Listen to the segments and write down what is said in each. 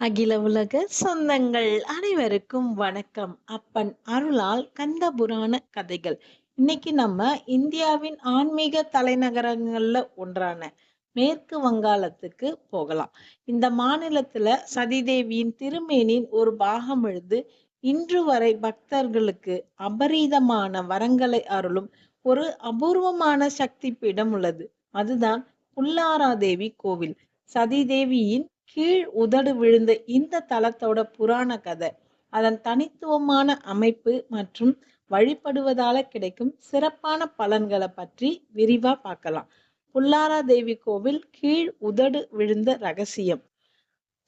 அகில உலக சொந்தங்கள் அனைவருக்கும் வணக்கம். அப்பன் அருளால் கந்த புராண கதைகள். இன்னைக்கு நம்ம இந்தியாவின் ஆன்மீக தலைநகரங்கள்ல ஒன்றான மேற்கு வங்காளத்துக்கு போகலாம். இந்த மாநிலத்துல சதிதேவியின் திருமேனின் ஒரு பாகம் எழுது இன்று வரை பக்தர்களுக்கு அபரீதமான வரங்களை அருளும் ஒரு அபூர்வமான சக்தி பீடம் உள்ளது. அதுதான் புல்லாராதேவி கோவில். சதிதேவியின் கீழ் உதடு விழுந்த இந்த தலத்தோட புராண கதை. அதன் தனித்துவமான அமைப்பு மற்றும் வழிபடுவதால கிடைக்கும் சிறப்பான பலன்களை பற்றி விரிவா பார்க்கலாம். புல்லாரா தேவி கோவில் கீழ் உதடு விழுந்த ரகசியம்.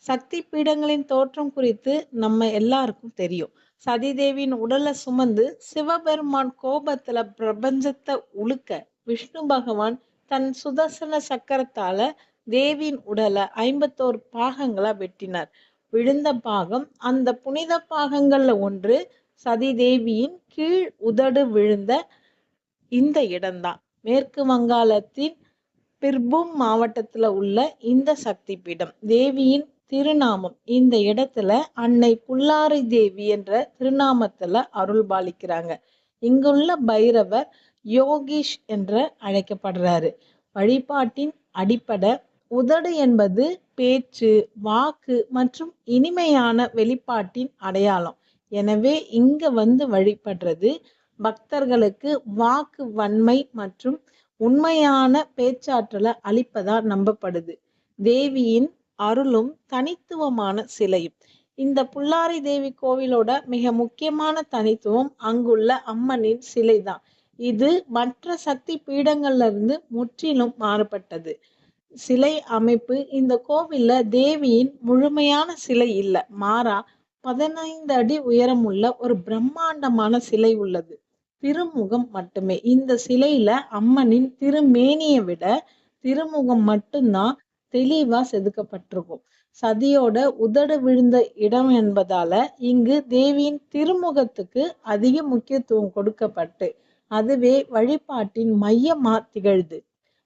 சக்தி பீடங்களின் தோற்றம் குறித்து நம்ம எல்லாருக்கும் தெரியும். சதிதேவியின் உடலை சுமந்து சிவபெருமான் கோபத்துல பிரபஞ்சத்தை உழுக்க விஷ்ணு பகவான் தன் சுதர்சன சக்கரத்தால தேவியின் உடலை ஐம்பத்தோரு பாகங்களா வெட்டினார். விழுந்த பாகம் அந்த புனித பாகங்கள்ல ஒன்று சதி தேவியின் கீழ் உதடு விழுந்த இந்த இடம்தான். மேற்கு வங்காளத்தின் பிர்பூம் மாவட்டத்துல உள்ள இந்த சக்தி பீடம் தேவியின் திருநாமம் இந்த இடத்துல அன்னை புல்லாரி தேவி என்ற திருநாமத்துல அருள் பாலிக்கிறாங்க. இங்குள்ள பைரவர் யோகீஷ் என்று அழைக்கப்படுறாரு. வழிபாட்டின் அடிப்படை உதடு என்பது பேச்சு வாக்கு மற்றும் இனிமையான வெளிப்பாட்டின் அடையாளம். எனவே இங்க வந்து வழிபடுறது பக்தர்களுக்கு வாக்கு வன்மை மற்றும் உண்மையான பேச்சாற்றலை அளிப்பதா நம்பப்படுது. தேவியின் அருளும் தனித்துவமான சிலையும். இந்த புல்லாரி தேவி கோவிலோட மிக முக்கியமான தனித்துவம் அங்குள்ள அம்மனின் சிலைதான். இது மற்ற சக்தி பீடங்கள்ல இருந்து முற்றிலும் மாறுபட்டது. சிலை அமைப்பு இந்த கோவில்ல தேவியின் முழுமையான சிலை இல்ல. மாறா பதினைந்து அடி உயரமுள்ள ஒரு பிரம்மாண்டமான சிலை உள்ளது. திருமுகம் மட்டுமே. இந்த சிலையில அம்மனின் திருமேனியை விட திருமுகம் மட்டும்தான் தெளிவா செதுக்கப்பட்டிருக்கும். சதியோட உதடு விழுந்த இடம் என்பதால இங்கு தேவியின் திருமுகத்துக்கு அதிக முக்கியத்துவம் கொடுக்கப்பட்டு அதுவே வழிபாட்டின் மையமா திகழ்து.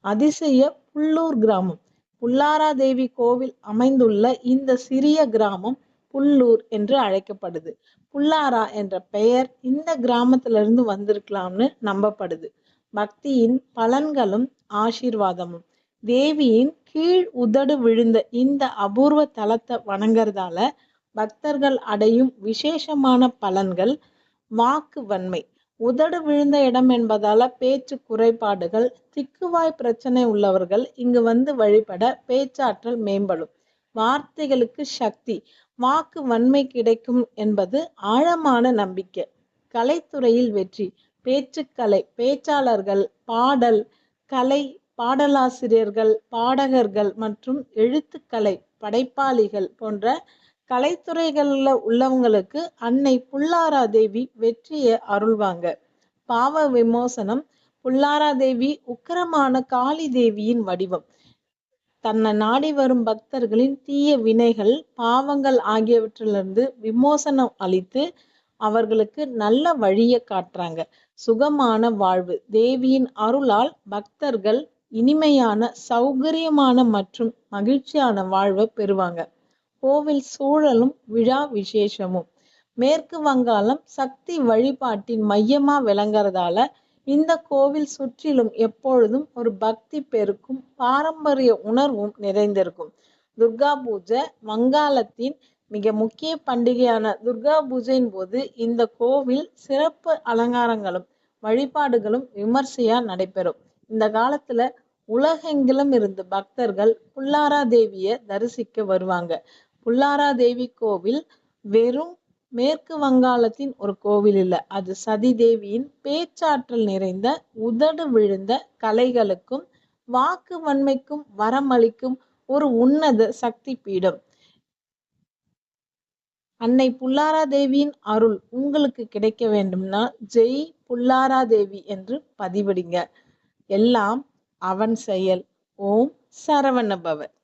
அதிசய புல்லூர் கிராமம். புல்லாரா தேவி கோவில் அமைந்துள்ள இந்த சிறிய கிராமம் புல்லூர் என்று அழைக்கப்படுது. புல்லாரா என்ற பெயர் இந்த கிராமத்திலிருந்து வந்திருக்கலாம்னு நம்பப்படுது. பக்தியின் பலன்களும் ஆசீர்வாதமும். தேவியின் கீழ் உதடு விழுந்த இந்த அபூர்வ தலத்தை வணங்குறதால பக்தர்கள் அடையும் விசேஷமான பலன்கள் வாக்கு வன்மை. உதடு விழுந்த இடம் என்பதால பேச்சு குறைபாடுகள் திக்குவாய் பிரச்சனை உள்ளவர்கள் இங்கு வந்து வழிபட பேச்சாற்றல் மேம்படும். வார்த்தைகளுக்கு சக்தி வாக்கு வன்மை கிடைக்கும் என்பது ஆழமான நம்பிக்கை. கலைத்துறையில் வெற்றி பேச்சுக்கலை பேச்சாளர்கள் பாடல் கலை பாடலாசிரியர்கள் பாடகர்கள் மற்றும் எழுத்துக்கலை படைப்பாளிகள் போன்ற கலைத்துறைகளில் உள்ளவங்களுக்கு அன்னை புல்லாரா தேவி வெற்றியை அருள்வாங்க. பாவ விமோசனம் புல்லாரா தேவி உக்கரமான காளி தேவியின் வடிவம். தன்னை நாடி வரும் பக்தர்களின் தீய வினைகள் பாவங்கள் ஆகியவற்றிலிருந்து விமோசனம் அளித்து அவர்களுக்கு நல்ல வழியை காட்டுறாங்க. சுகமான வாழ்வு தேவியின் அருளால் பக்தர்கள் இனிமையான சௌகரியமான மற்றும் மகிழ்ச்சியான வாழ்வை பெறுவாங்க. கோவில் சூழலும் விழா விசேஷமும். மேற்கு வங்காளம் சக்தி வழிபாட்டின் மையமா விளங்குறதால இந்த கோவில் சுற்றிலும் எப்பொழுதும் ஒரு பக்தி பெருக்கும் பாரம்பரிய உணர்வும் நிறைந்திருக்கும். துர்கா பூஜை வங்காளத்தின் மிக முக்கிய பண்டிகையான துர்கா பூஜையின் போது இந்த கோவில் சிறப்பு அலங்காரங்களும் வழிபாடுகளும் விமர்சையா நடைபெறும். இந்த காலத்துல உலகெங்கிலும் இருந்து பக்தர்கள் புல்லாரா தேவிய தரிசிக்க வருவாங்க. புல்லாரா தேவி கோவில் வெறும் மேற்கு வங்காளத்தின் ஒரு கோவில் இல்ல. அது சதி தேவியின் பேச்சாற்றல் நிறைந்த உதடு விழுந்த கலைகளுக்கும் வாக்கு வன்மைக்கும் வரமளிக்கும் ஒரு உன்னத சக்தி பீடம் அன்னை புல்லாரா தேவியின் அருள் உங்களுக்கு கிடைக்க வேண்டும்னா ஜெய் புல்லாரா தேவி என்று பதிவிடுங்க. எல்லாம் அவன் செயல். ஓம் சரவணபவன்